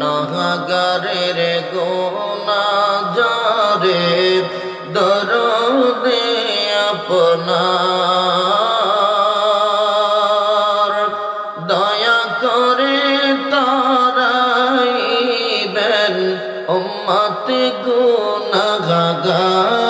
গুনাগারের গোনা যারে দরদে আপনার। দয়া করে তারাইবেন উম্মত গুনাগার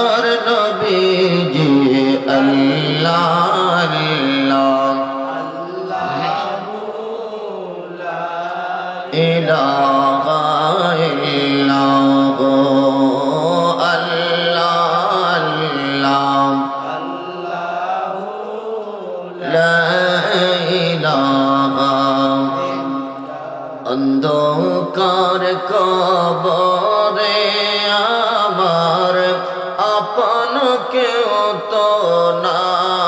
অন্ধকার কবরে আমার আপন কেউ তো নাই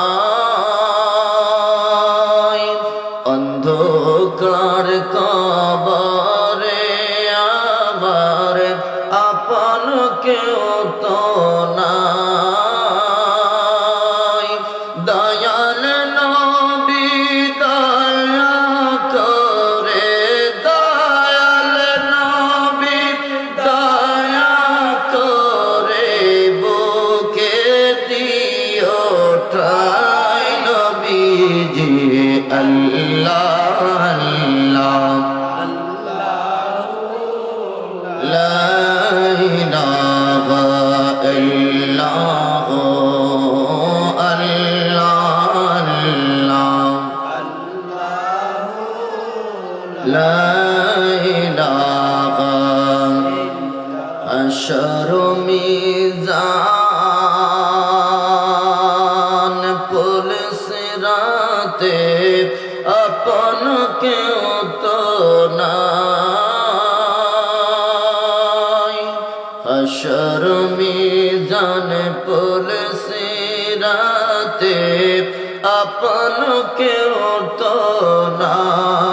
ইলাহা ইল্লাল্লাহ। আল্লাহ লা আশর জান পুলিশ রাতে আপন কেউ তো নাই